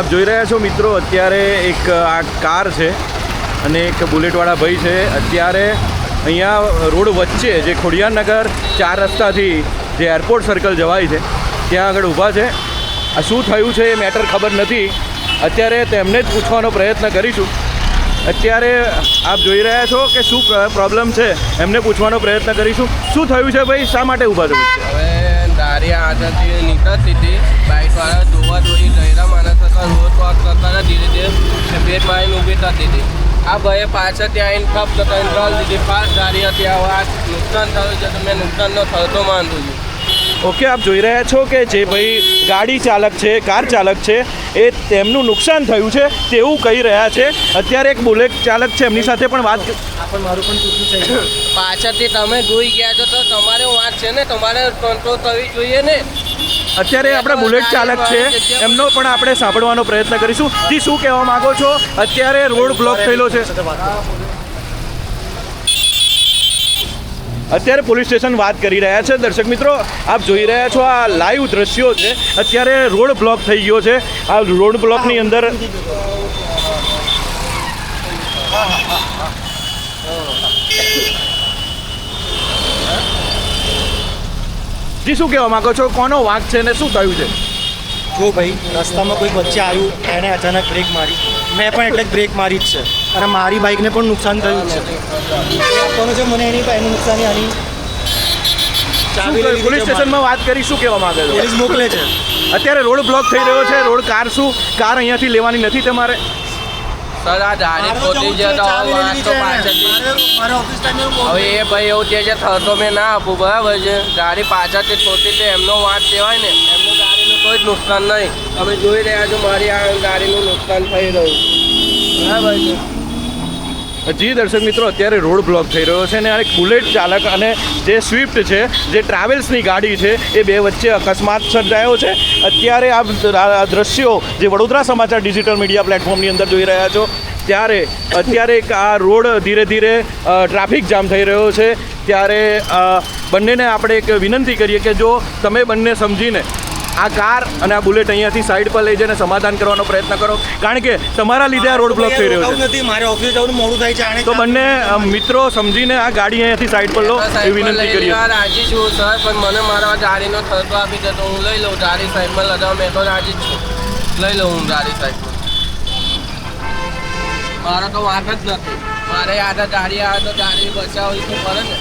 આપ જોઈ રહ્યા છો મિત્રો, અત્યારે એક આ કાર છે અને એક બુલેટવાળા ભાઈ છે. અત્યારે અહીંયા રોડ વચ્ચે જે ખોડિયારનગર ચાર રસ્તાથી જે એરપોર્ટ સર્કલ જવાય છે, ત્યાં આગળ ઊભા છે. આ શું થયું છે એ મેટર ખબર નથી. અત્યારે તેમને જ પૂછવાનો પ્રયત્ન કરીશું. અત્યારે આપ જોઈ રહ્યા છો કે શું પ્રોબ્લેમ છે, એમને પૂછવાનો પ્રયત્ન કરીશું. શું થયું છે ભાઈ? શા માટે ઊભા થયું છે? હવે દારિયા આગળથી નીકળતી હતી. બાઇકવાળા જોવા જોઈ ગયેલા ઊભી થતી હતી આ ભાઈએ પાછળથી આવીને ખપ તો કંઈ ટ્રોલ દીધી. પાસ ધારી હતી. આ નુકસાન થયું છે. તો મેં નુકસાનનો થતો માનતું છું. ઓકે આપ જોઈ રહ્યા છો કે જે ભાઈ ગાડી ચાલક છે કાર ચાલક છે એ તેમનું નુકસાન થયું છે તેવું કહી રહ્યા છે. અત્યારે એક બુલેટ ચાલક છે એમની સાથે પણ વાત પાછળથી તમે જોઈ ગયા છો તો તમારે વાત છે ને? તમારે કંટ્રોલ થવી જોઈએ ને? અત્યારે આપણા બુલેટ ચાલક છે. એમનો પણ આપણે સાંભળવાનો પ્રયત્ન કરીશું. જી, શું કહેવા માંગો છો? અત્યારે રોડ બ્લોક થયેલો છે. અત્યારે પોલીસ સ્ટેશન વાત કરી રહ્યા છે. દર્શક મિત્રો, આપ જોઈ રહ્યા છો આ લાઈવ દ્રશ્યો છે. અત્યારે રોડ બ્લોક થઈ ગયો છે. આ રોડ બ્લોકની અંદર જી શું કહેવા માંગો છો? કોનો વાંક છે ને શું થયું છે? જો ભાઈ રસ્તામાં કોઈ વચ્ચે આવ્યું એણે અચાનક બ્રેક મારી. મેં પણ એટલે જ બ્રેક મારી જ છે. અને મારી બાઇકને પણ નુકસાન થયું છે. આપવાનું છે? મને એની એનું નુકસાની આની. પોલીસ સ્ટેશનમાં વાત કરી શું કહેવા માંગે છો? પોલીસ મોકલે છે. અત્યારે રોડ બ્લોક થઈ રહ્યો છે. રોડ કાર શું? કાર અહીંયાથી લેવાની નથી તમારે? સર આ દારી ખોટી છે. તો તો પાછળથી હવે એ ભાઈ એવું કહે છે થતો મેં ના આપું. બરાબર છે. ગાડી પાછળથી ખોટી છે એમનો વાત કહેવાય ને એમનું ગાડીનું કોઈ જ નુકસાન નહીં. તમે જોઈ રહ્યા છો મારી આ ગાડીનું નુકસાન થઈ રહ્યું બરાબર છે. જી દર્શક મિત્રો, અત્યારે રોડ બ્લોક થઈ રહ્યો છે અને આ એક બુલેટ ચાલક અને જે સ્વિફ્ટ છે, જે ટ્રાવેલ્સની ગાડી છે, એ બે વચ્ચે અકસ્માત સર્જાયો છે. અત્યારે આ દ્રશ્યો જે વડોદરા સમાચાર ડિજિટલ મીડિયા પ્લેટફોર્મની અંદર જોઈ રહ્યા છો. ત્યારે, અત્યારે આ રોડ ધીરે ધીરે ટ્રાફિક જામ થઈ રહ્યો છે. ત્યારે બંનેને આપણે એક વિનંતી કરીએ કે જો તમે બંને સમજીને આ કાર અને આ બુલેટ અહીંયાથી સાઈડ પર લઈ જઈને સમાધાન કરવાનો પ્રયત્ન કરો. કારણ કે તમારા લીધે આ રોડ બ્લોક થઈ રહ્યો છે. નથી મારે ઓફિસ જવાનું મોડું થાય છે તો બંને મિત્રો સમજીને આ ગાડી અહીંયાથી સાઈડ પર લો એ વિનંતી કરીએ. રાજી છું સર પણ મને મારા ગાડીનો થતો આપી દે તો હું લઈ લઉં. ગાડી સાઈડમાં લગાવ મેં તો રાજી છું. લઈ લઉં હું ગાડી સાઈડમાં મારો તો વાત જ નથી. મારે આ ગાડી આવે તો ગાડી બચાવવી તો પડે ને.